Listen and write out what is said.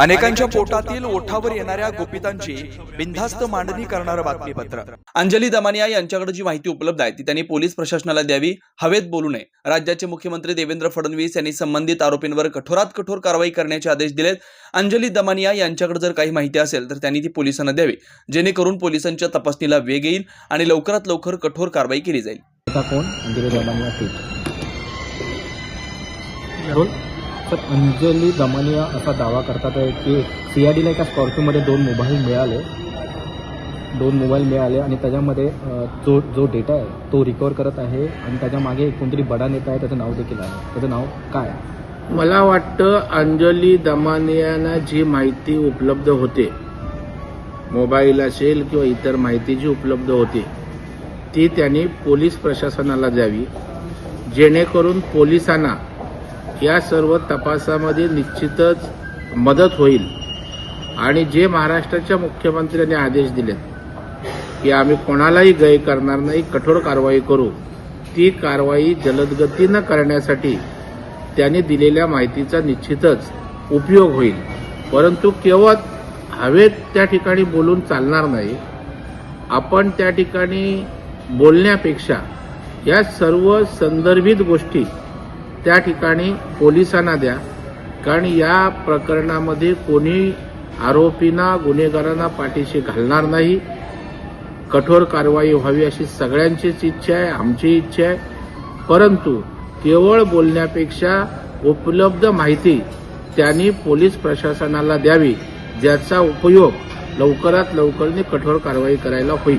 अनेकांच्या पोटातील ओठावर येणाऱ्या गोपितांची बिनधास्त मांडणी करणारं बातमीपत्र. अंजली दमानिया यांच्याकडे जी माहिती उपलब्ध आहे ती त्यांनी पोलीस प्रशासनाला द्यावी हवेत बोलू नये. राज्याचे मुख्यमंत्री देवेंद्र फडणवीस यांनी संबंधित आरोपींवर कठोरात कठोर कारवाई करण्याचे आदेश दिलेत. अंजली दमानिया यांच्याकडे जर काही माहिती असेल तर त्यांनी ती पोलिसांना द्यावी. जेणेकरून पोलिसांच्या तपासणीला वेग येईल आणि लवकरात लवकर कठोर कारवाई केली जाईल. आता कोण? अंजली दमानिया पीठ. बोल सर अंजली दमानिया असा दावा करतात आहे की सी आय डीला एका स्कॉर्पिओमध्ये दोन मोबाईल मिळाले. दोन मोबाईल मिळाले आणि त्याच्यामध्ये जो जो डेटा आहे तो रिकवर करत आहे आणि त्याच्यामागे एक कोणतरी बडा नेता आहे त्याचं नाव देखील आहे. त्याचं नाव काय मला वाटतं अंजली दमानियांना जी माहिती उपलब्ध होते मोबाईल असेल किंवा इतर माहिती जी उपलब्ध होती ती त्यांनी पोलीस प्रशासनाला द्यावी जेणेकरून पोलिसांना या सर्व तपासामध्ये निश्चितच मदत होईल. आणि जे महाराष्ट्राच्या मुख्यमंत्र्यांनी आदेश दिलेत की आम्ही कोणालाही गय करणार नाही कठोर कारवाई करू ती कारवाई जलदगतीनं करण्यासाठी त्यांनी दिलेल्या माहितीचा निश्चितच उपयोग होईल. परंतु केवळ हवेत त्या ठिकाणी बोलून चालणार नाही आपण त्या ठिकाणी बोलण्यापेक्षा या सर्व संदर्भित गोष्टी त्या ठिकाणी पोलिसांना द्या. कारण या प्रकरणामध्ये कोणी आरोपींना गुन्हेगारांना पाठीशी घालणार नाही. कठोर कारवाई व्हावी अशी सगळ्यांचीच इच्छा आहे आमची इच्छा आहे. परंतु केवळ बोलण्यापेक्षा उपलब्ध माहिती त्यांनी पोलीस प्रशासनाला द्यावी ज्याचा उपयोग लवकरात लवकर कठोर कारवाई करायला होईल.